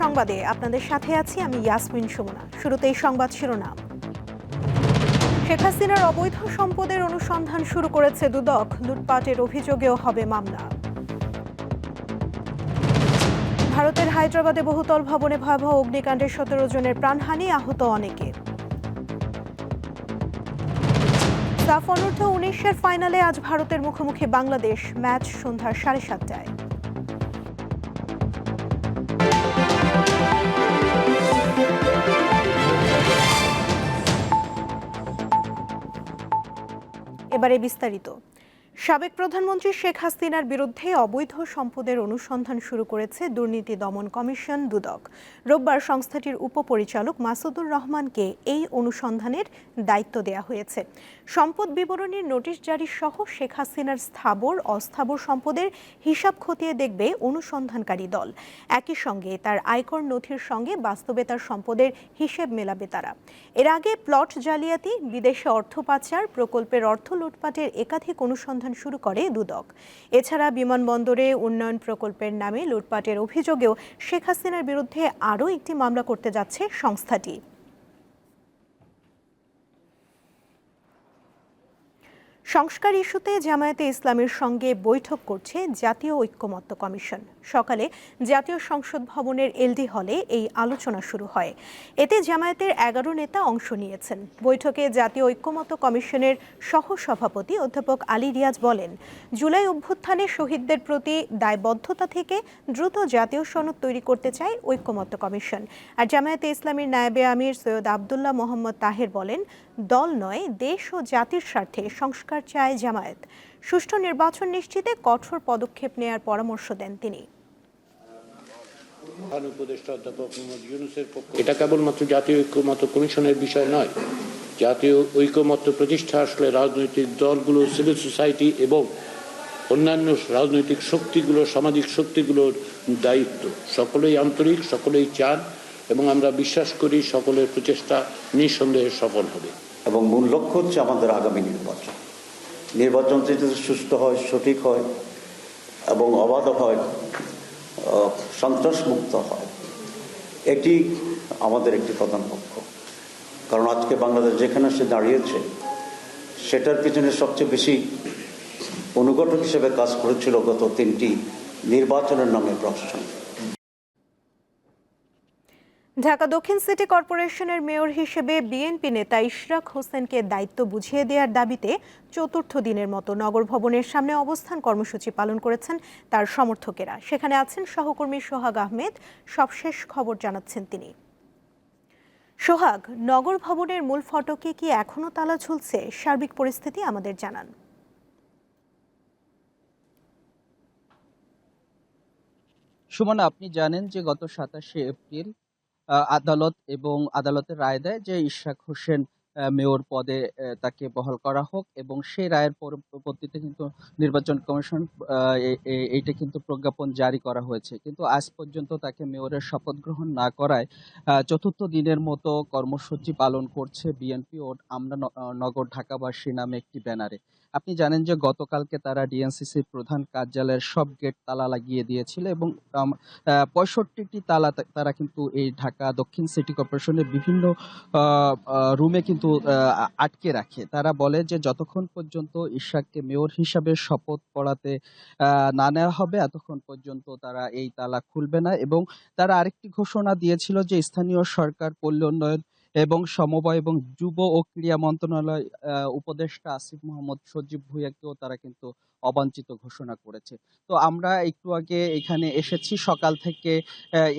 সংবাদে আপনাদের সাথে আছি আমি ইয়াসমিন সুমনা। শুরুতেই সংবাদ শিরোনাম। শেখ হাসিনার অবৈধ সম্পদের অনুসন্ধান শুরু করেছে দুদক। লুটপাটের অভিযোগেও হবে মামলা। ভারতের হায়দ্রাবাদে বহুতল ভবনে ভয়াবহ অগ্নিকাণ্ডে সতেরো জনের প্রাণহানি, আহত অনেকে সাফ অনূর্ধ্ব উনিশের ফাইনালে আজ ভারতের মুখোমুখি বাংলাদেশ। ম্যাচ সন্ধ্যা সাড়ে সাতটায়। এবারে বিস্তারিত। সাবেক প্রধানমন্ত্রী শেখ হাসিনার বিরুদ্ধে অবৈধ সম্পদের অনুসন্ধান শুরু করেছে দুর্নীতি দমন কমিশন দুদক। রোববার সংস্থাটির উপপরিচালক মাসুদুর রহমানকে এই অনুসন্ধানের দায়িত্ব দেয়া হয়েছে। সম্পদ বিবরণীর নোটিশ জারি সহ শেখ হাসিনার স্থাবর, অস্থাবর সম্পদের হিসাব খতিয়ে দেখবে অনুসন্ধানকারী দল। একই সঙ্গে তার আয়কর নথির সঙ্গে বাস্তবে তার সম্পদের হিসেব মেলাবে তারা। এর আগে প্লট জালিয়াতি, বিদেশে অর্থ পাচার, প্রকল্পের অর্থ লুটপাটের একাধিক অনুসন্ধান শুরু করে দুদক। এছাড়া বিমানবন্দরে উন্নয়ন প্রকল্পের নামে লুটপাটের অভিযোগেও শেখ হাসিনার বিরুদ্ধে আরও একটি মামলা করতে যাচ্ছে সংস্থাটি। সংস্কার ইস্যুতে জামায়াতে ইসলামের সঙ্গে বৈঠক করছে জাতীয় ঐক্যমত্য কমিশন। সকালে জাতীয় সংসদ ভবনের এলডি হলে এই আলোচনা শুরু হয়। এতে জামায়াতের এগারো নেতা অংশ নিয়েছেন। বৈঠকে জাতীয় ঐক্যমত্য কমিশনের সহসভাপতি অধ্যাপক আলী রিয়াজ বলেন, জুলাই অভ্যুত্থানে শহীদদের প্রতি দায়বদ্ধতা থেকে দ্রুত জাতীয় সনদ তৈরি করতে চায় ঐক্যমত্য কমিশন। আর জামায়াতে ইসলামীর নায়েবে আমির সৈয়দ আবদুল্লাহ মোহাম্মদ তাহের বলেন দল নয় দেশ ও জাতির স্বার্থে সংস্কার চায় জামায়াত। সুষ্ঠু নির্বাচন নিশ্চিতে কঠোর পদক্ষেপ নেয়ার পরামর্শ দেন তিনি। এটা কেবলমাত্র জাতীয় ঐক্যমত কমিশনের বিষয় নয়। জাতীয় ঐক্যমত্য প্রতিষ্ঠা আসলে রাজনৈতিক দলগুলো সিভিল সোসাইটি এবং অন্যান্য রাজনৈতিক শক্তিগুলো সামাজিক শক্তিগুলোর দায়িত্ব। সকলেই আন্তরিক সকলেই চান এবং আমরা বিশ্বাস করি সকলের প্রচেষ্টা নিঃসন্দেহে সফল হবে। এবং মূল লক্ষ্য হচ্ছে আমাদের আগামী নির্বাচন। নির্বাচন যদি সুস্থ হয়, সঠিক হয় এবং অবাধ হয় সন্ত্রাসমুক্ত হয়, এটি আমাদের একটি প্রধান লক্ষ্য। কারণ আজকে বাংলাদেশ যেখানে সে দাঁড়িয়েছে, সেটার পিছনে সবচেয়ে বেশি অনুঘটক হিসেবে কাজ করেছিল গত তিনটি নির্বাচনের নামে প্রশ্ন। ঢাকা দক্ষিণ সিটি কর্পোরেশনের মেয়র হিসেবে বিএনপি নেতা ইশরাক হোসেনকে দায়িত্ব বুঝিয়ে দেওয়ার দাবিতে চতুর্থ দিনের মতো নগর ভবনের সামনে অবস্থান কর্মসূচি পালন করেছেন তার সমর্থকেরা। সেখানে আছেন সহকর্মী সোহাগ আহমেদ। সবশেষ খবর জানাচ্ছেন তিনি। সোহাগ, নগর ভবনের মূল ফটকে কি এখনও তালা ঝুলছে? সার্বিক পরিস্থিতি আমাদের জানান। সুমন, আপনি জানেন যে গত সাতাশে এপ্রিল আদালত এবং আদালতের রায় দেয় যে ইশরাক হোসেন মেয়র পদে তাকে বহাল করা হোক এবং সেই রায়ের পরবর্তীতে কিন্তু নির্বাচন কমিশন এইটা কিন্তু প্রজ্ঞাপন জারি করা হয়েছে। কিন্তু আজ পর্যন্ত তাকে মেয়রের শপথ গ্রহণ না করায় চতুর্থ দিনের মতো কর্মসূচি পালন করছে বিএনপি ও আমরা নগর ঢাকাবাসী নামে একটি ব্যানারে। আপনি জানেন যে গতকালকে তারা ডিএনসিসির প্রধান কার্যালয়ের সব গেট তালা লাগিয়ে দিয়েছিল এবং পঁয়ষট্টিটি তালা তারা কিন্তু এই ঢাকা দক্ষিণ সিটি কর্পোরেশনের বিভিন্ন রুমে কিন্তু আটকে রাখে। তারা বলে যে যতক্ষণ পর্যন্ত ইশাককে মেয়র হিসাবে শপথ পড়াতে না নেওয়া হবে, এতক্ষণ পর্যন্ত তারা এই তালা খুলবে না এবং তারা আরেকটি ঘোষণা দিয়েছিল যে স্থানীয় সরকার পল্লী উন্নয়ন এবং সমবায় এবং যুব ও ক্রীড়া মন্ত্রণালয় উপদেষ্টা আসিফ মোহাম্মদ সজীব ভুইয়াকেও তারা কিন্তু অবাঞ্ছিত ঘোষণা করেছে। তো আমরা একটু আগে এখানে এসেছি, সকাল থেকে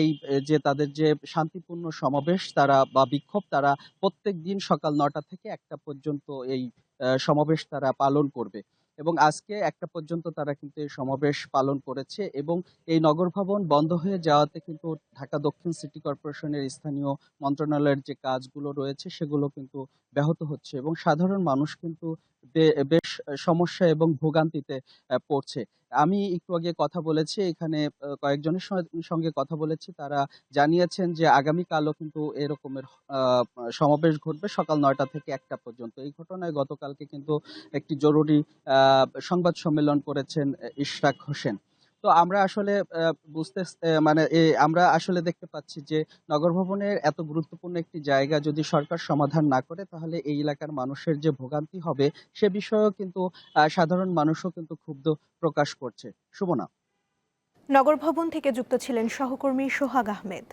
এই যে তাদের যে শান্তিপূর্ণ সমাবেশ, তারা বা বিক্ষোভ, তারা প্রত্যেক দিন সকাল নটা থেকে একটা পর্যন্ত এই সমাবেশ তারা পালন করবে। এবং আজকে একটা পর্যন্ত তারা কিন্তু এই সমাবেশ পালন করেছে এবং এই নগর ভবন বন্ধ হয়ে যাওয়াতে কিন্তু ঢাকা দক্ষিণ সিটি কর্পোরেশনের স্থানীয় মন্ত্রণালয়ের যে কাজগুলো রয়েছে সেগুলো কিন্তু ব্যাহত হচ্ছে এবং সাধারণ মানুষ কিন্তু বেশ সমস্যা এবং ভোগান্তিতে পড়ছে। আমি একটু আগে কথা বলেছি, এখানে কয়েকজনের সঙ্গে- কথা বলেছি। তারা জানিয়েছেন যে, আগামীকালও কিন্তু এরকমের সমাবেশ ঘটবে সকাল নয়টা থেকে একটা পর্যন্ত। এই ঘটনায় গতকালকে কিন্তু একটি জরুরি সংবাদ সম্মেলন করেছেন ইশরাক হোসেন। তো আমরা আসলে বুঝতে মানে আমরা আসলে দেখতে পাচ্ছি যে নগর ভবনের এত গুরুত্বপূর্ণ একটি জায়গা যদি সরকার সমাধান না করে, তাহলে এই এলাকার মানুষের যে ভোগান্তি হবে, সে বিষয়েও কিন্তু সাধারণ মানুষও কিন্তু ক্ষুব্ধ প্রকাশ করছে। সুমনা নগর ভবন থেকে যুক্ত ছিলেন সহকর্মী সোহাগ আহমেদ।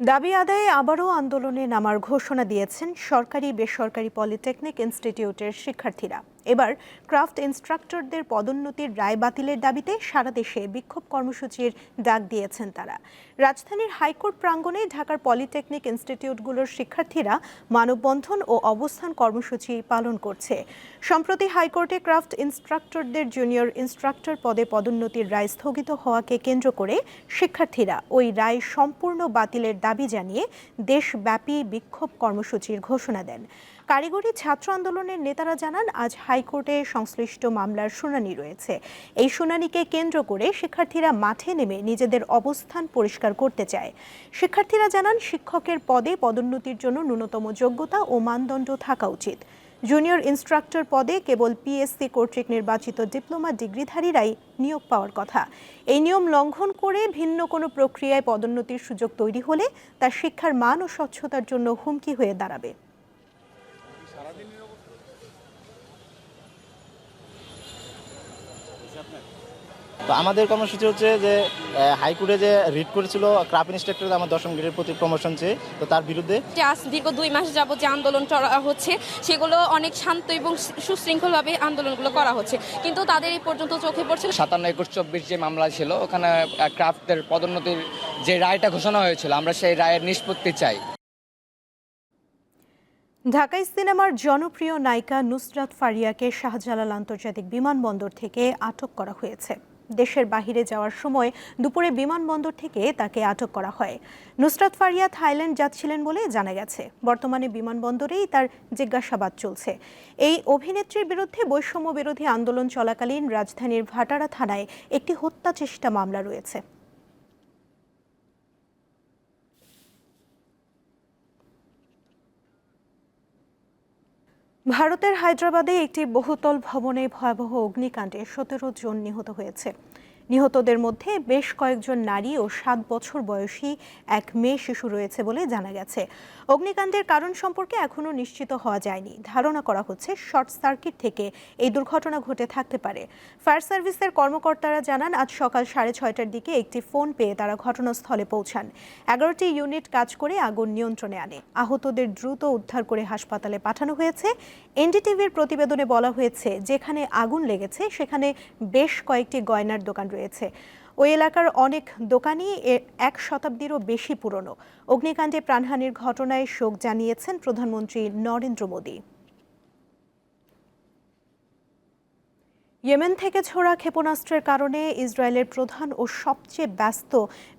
দাবি আদায়ে আবারও আন্দোলনে নামার ঘোষণা দিয়েছেন সরকারি বেসরকারি পলিটেকনিক ইনস্টিটিউটের শিক্ষার্থীরা। এবার ক্রাফট ইনস্ট্রাক্টরদের পদোন্নতির রায় বাতিলের দাবিতে সারা দেশে বিক্ষোভ কর্মসূচির ডাক দিয়েছেন তারা। রাজধানীর হাইকোর্ট প্রাঙ্গণে ঢাকার পলিটেকনিক ইনস্টিটিউটগুলোর শিক্ষার্থীরা মানববন্ধন ও অবস্থান কর্মসূচি পালন করছে। সম্প্রতি হাইকোর্টে ক্রাফট ইনস্ট্রাক্টরদের জুনিয়র ইনস্ট্রাক্টর পদে পদোন্নতির রায় স্থগিত হওয়াকে কেন্দ্র করে শিক্ষার্থীরা ওই রায় সম্পূর্ণ বাতিলের দাবি জানিয়ে দেশব্যাপী বিক্ষোভ কর্মসূচির ঘোষণা দেন। কারিগরি ছাত্র আন্দোলনের নেতারা জানান, আজ হাইকোর্টে সংশ্লিষ্ট মামলার শুনানি রয়েছে। এই শুনানিকে কেন্দ্র করে শিক্ষার্থীরা মাঠে নেমে নিজেদের অবস্থান পরিষ্কার করতে চায়। শিক্ষার্থীরা জানান, শিক্ষকের পদে পদোন্নতির জন্য ন্যূনতম যোগ্যতা ও মানদণ্ড থাকা উচিত। জুনিয়র ইনস্ট্রাক্টর পদে কেবল পিএসসি কর্তৃক নির্বাচিত ডিপ্লোমা ডিগ্রিধারীরাই নিয়োগ পাওয়ার কথা। এই নিয়ম লঙ্ঘন করে ভিন্ন কোনো প্রক্রিয়ায় পদোন্নতির সুযোগ তৈরি হলে তা শিক্ষার মান ও স্বচ্ছতার জন্য হুমকি হয়ে দাঁড়াবে। তো আমাদের কর্মসূচি হচ্ছে যে হাইকোর্টে যে রিট করেছিল ক্রাফ ইন্সট্রাক্টর আমার দশম গ্রেডের প্রতি প্রমোশন চেয়ে তো তার বিরুদ্ধে যে আজ দীর্ঘ দুই মাস যাবত যে আন্দোলন হচ্ছে সেগুলো অনেক শান্ত এবং সুশৃঙ্খলভাবে আন্দোলনগুলো করা হচ্ছে। কিন্তু তাদের এই পর্যন্ত চোখে পড়ছে সাতান্ন একুশ চব্বিশ যে মামলা ছিল ওখানে ক্রাফটের পদোন্নতির যে রায়টা ঘোষণা হয়েছিল আমরা সেই রায়ের নিষ্পত্তি চাই। ঢাকাই সিনেমার জনপ্রিয় নায়িকা নুসরাত ফারিয়াকে শাহজালাল আন্তর্জাতিক বিমানবন্দর থেকে আটক করা হয়েছে। দেশের বাহিরে যাওয়ার সময় দুপুরে বিমানবন্দর থেকে তাকে আটক করা হয়। নুসরাত ফারিয়া থাইল্যান্ড যাচ্ছিলেন বলে জানা গেছে। বর্তমানে বিমানবন্দরেই তার জিজ্ঞাসাবাদ চলছে। এই অভিনেত্রীর বিরুদ্ধে বৈষম্য বিরোধী আন্দোলন চলাকালীন রাজধানীর ভাটারা থানায় একটি হত্যা চেষ্টা মামলা রয়েছে। ভারতের হায়দ্রাবাদে একটি বহুতল ভবনে ভয়াবহ অগ্নিকাণ্ডে সতেরো জন নিহত হয়েছে। নিহতদের মধ্যে বেশ কয়েকজন নারী ও সাত বছর বয়সী এক মেয়ে শিশু রয়েছে বলে জানা গেছে। অগ্নিকাণ্ডের কারণ সম্পর্কে এখনও নিশ্চিত হওয়া যায়নি। ধারণা করা হচ্ছে শর্ট সার্কিট থেকে এই দুর্ঘটনা ঘটে থাকতে পারে। ফায়ার সার্ভিসের কর্মকর্তারা জানান, আজ সকাল সাড়ে ছয়টার দিকে একটি ফোন পেয়ে তারা ঘটনাস্থলে পৌঁছান। এগারোটি ইউনিট কাজ করে আগুন নিয়ন্ত্রণে আনে। আহতদের দ্রুত উদ্ধার করে হাসপাতালে পাঠানো হয়েছে। এনডিটিভির প্রতিবেদনে বলা হয়েছে, যেখানে আগুন লেগেছে, সেখানে বেশ কয়েকটি গয়নার দোকান রয়েছে। ওই এলাকার অনেক দোকানই এক শতাব্দীরও বেশি পুরনো। অগ্নিকাণ্ডে প্রাণহানির ঘটনায় শোক জানিয়েছেন প্রধানমন্ত্রী নরেন্দ্র মোদী। ইয়েমেন থেকে ছোড়া ক্ষেপণাস্ত্রের কারণে ইসরায়েলের প্রধান ও সবচেয়ে ব্যস্ত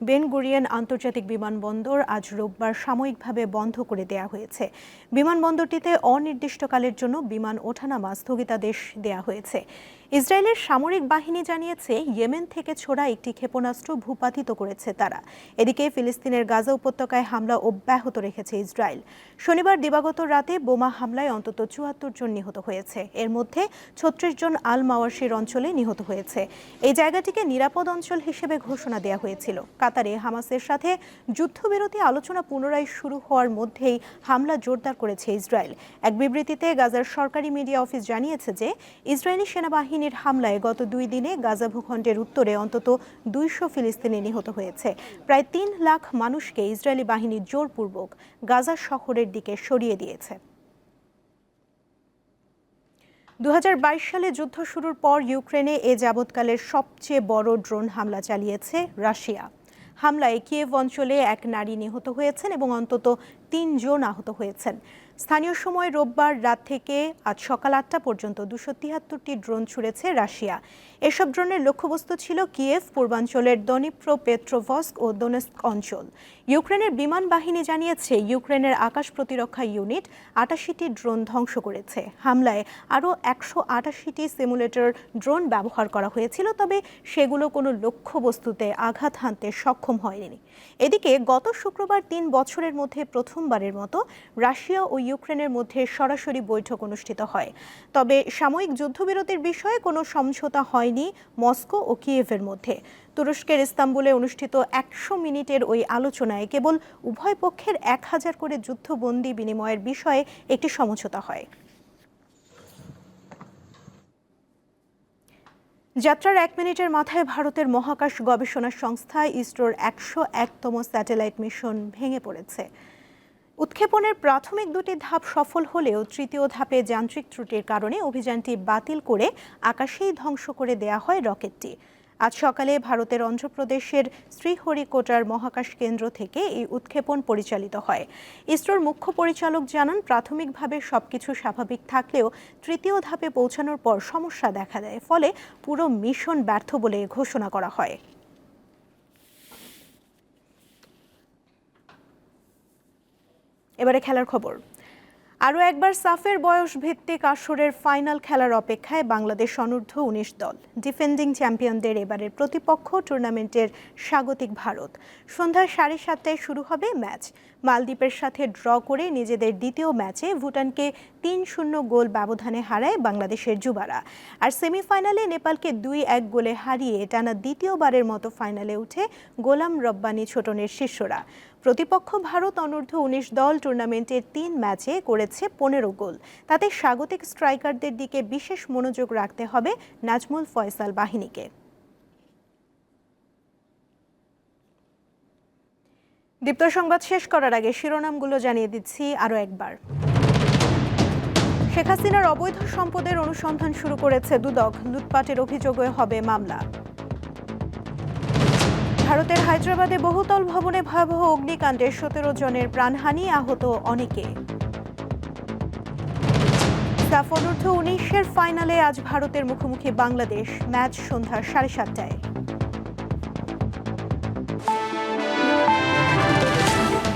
বেন গুরিয়ান আন্তর্জাতিক বিমানবন্দর আজ রোববার সাময়িকভাবে বন্ধ করে দেয়া হয়েছে। বিমানবন্দরটিতে অনির্দিষ্টকালের জন্য বিমান ওঠানামা স্থগিতাদেশ দেয়া হয়েছে। ইসরায়েলের সামরিক বাহিনী জানিয়েছে, ইয়েমেন থেকে ছোড়া একটি ক্ষেপণাস্ত্র ভূপাতিত করেছে তারা। এদিকে ফিলিস্তিনের গাজা উপত্যকায় হামলা অব্যাহত রেখেছে ইসরায়েল। শনিবার দিবাগত রাতে বোমা হামলায় অন্তত চুয়াত্তর জন নিহত হয়েছে। এর মধ্যে ছত্রিশ জন আল মাওয়াশির অঞ্চলে নিহত হয়েছে। এই জায়গাটিকে নিরাপদ অঞ্চল হিসেবে ঘোষণা দেওয়া হয়েছিল। কাতারে হামাসের সাথে যুদ্ধবিরতি আলোচনা পুনরায় শুরু হওয়ার মধ্যেই হামলা জোরদার করেছে ইসরায়েল। এক বিবৃতিতে গাজার সরকারি মিডিয়া অফিস জানিয়েছে যে, ইসরায়েলি সেনাবাহিনীর হামলায় গত দুই দিনে গাজা ভূখণ্ডের উত্তরে অন্তত দুইশো ফিলিস্তিনি নিহত হয়েছে। প্রায় তিন লাখ মানুষকে ইসরায়েলি বাহিনী জোরপূর্বক গাজা শহরের দিকে সরিয়ে দিয়েছে। দু হাজার বাইশ সালে যুদ্ধ শুরুর পর ইউক্রেনে এ যাবৎকালের সবচেয়ে বড় ড্রোন হামলা চালিয়েছে রাশিয়া। হামলায় কিয়েভ অঞ্চলে এক নারী নিহত হয়েছেন এবং অন্তত তিনজন আহত হয়েছেন। স্থানীয় সময় রোববার রাত থেকে আজ সকাল আটটা পর্যন্ত দুশো তিয়াত্তরটি ড্রোন ছুড়েছে রাশিয়া। এসব ড্রোনের লক্ষ্যবস্তু ছিল কিয়েভ, পূর্বাঞ্চলের দনিপ্রো পেট্রোভস্ক ও দোনেস্ক অঞ্চল। ইউক্রেনের বিমান বাহিনী জানিয়েছে, ইউক্রেনের আকাশ প্রতিরক্ষা ইউনিট আটাশিটি ড্রোন ধ্বংস করেছে। হামলায় আরও একশো আটাশিটি সিমুলেটর ড্রোন ব্যবহার করা হয়েছিল, তবে সেগুলো কোনো লক্ষ্যবস্তুতে আঘাত হানতে সক্ষম হয়নি। এদিকে গত শুক্রবার তিন বছরের মধ্যে প্রথমবারের মতো রাশিয়া ও ইউক্রেনের মধ্যে সরাসরি বৈঠক অনুষ্ঠিত হয়। তবে সাময়িক যুদ্ধবিরতির বিষয়ে কোনো সমঝোতা হয়নি মস্কো ও কিয়েভের মধ্যে। তুরস্কের ইস্তাম্বুলে অনুষ্ঠিত একশো মিনিটের ওই আলোচনায় কেবল উভয় পক্ষের এক হাজার করে যুদ্ধবন্দী বিনিময়ের বিষয়ে একটি সমঝোতা হয়। যাত্রার এক মিনিটের মাথায় ভারতের মহাকাশ গবেষণা সংস্থা ইসরোর একশো একতম স্যাটেলাইট মিশন ভেঙে পড়েছে। উৎক্ষেপণের প্রাথমিক দুটি ধাপ সফল হলেও তৃতীয় ধাপে যান্ত্রিক ত্রুটির কারণে অভিযানটি বাতিল করে আকাশেই ধ্বংস করে দেয়া হয় রকেটটি। আজ সকালে ভারতের অন্ধ্রপ্রদেশের শ্রীহরিকোটার মহাকাশ কেন্দ্র থেকে এই উৎক্ষেপণ পরিচালিত হয়। ইসরোর মুখ্য পরিচালক জানান, প্রাথমিকভাবে সবকিছু স্বাভাবিক থাকলেও তৃতীয় ধাপে পৌঁছানোর পর সমস্যা দেখা দেয়। ফলে পুরো মিশন ব্যর্থ বলে ঘোষণা করা হয়। এবারে খেলার খবর। আরও একবার সাফের বয়স ভিত্তিক আসরের ফাইনাল খেলার অপেক্ষায় বাংলাদেশ অনূর্ধ্ব উনিশ দল, ডিফেন্ডিং চ্যাম্পিয়নদের এবারের প্রতিপক্ষ টুর্নামেন্টের স্বাগতিক ভারত। সন্ধ্যা সাড়ে সাতটায় শুরু হবে ম্যাচ। মালদ্বীপের সাথে ড্র করে নিজেদের দ্বিতীয় ম্যাচে ভুটানকে তিন শূন্য গোল ব্যবধানে হারায় বাংলাদেশের যুবারা। আর সেমিফাইনালে নেপালকে দুই এক গোলে হারিয়ে টানা দ্বিতীয়বারের মতো ফাইনালে উঠে গোলাম রব্বানি ছোটনের শিষ্যরা। প্রতিপক্ষ ভারত অনূর্ধ্ব উনিশ দল টুর্নামেন্টের তিন ম্যাচে করেছে পনেরো গোল। তাতে স্বাগতিক স্ট্রাইকারদের দিকে বিশেষ মনোযোগ রাখতে হবে নাজমুল ফয়সাল বাহিনীকে। দীপ্ত সংবাদ শেষ করার আগে শিরোনামগুলো জানিয়ে দিচ্ছি আরও একবার। শেখ হাসিনার অবৈধ সম্পদের অনুসন্ধান শুরু করেছে দুদক, লুটপাটের অভিযোগে হবে মামলা। ভারতের হায়দ্রাবাদে বহুতল ভবনে ভয়াবহ অগ্নিকাণ্ডে সতেরো জনের প্রাণহানি আহত অনেকে। সাফ অনূর্ধ্ব উনিশের ফাইনালে আজ ভারতের মুখোমুখি বাংলাদেশ, ম্যাচ সন্ধ্যা সাড়ে সাতটায়।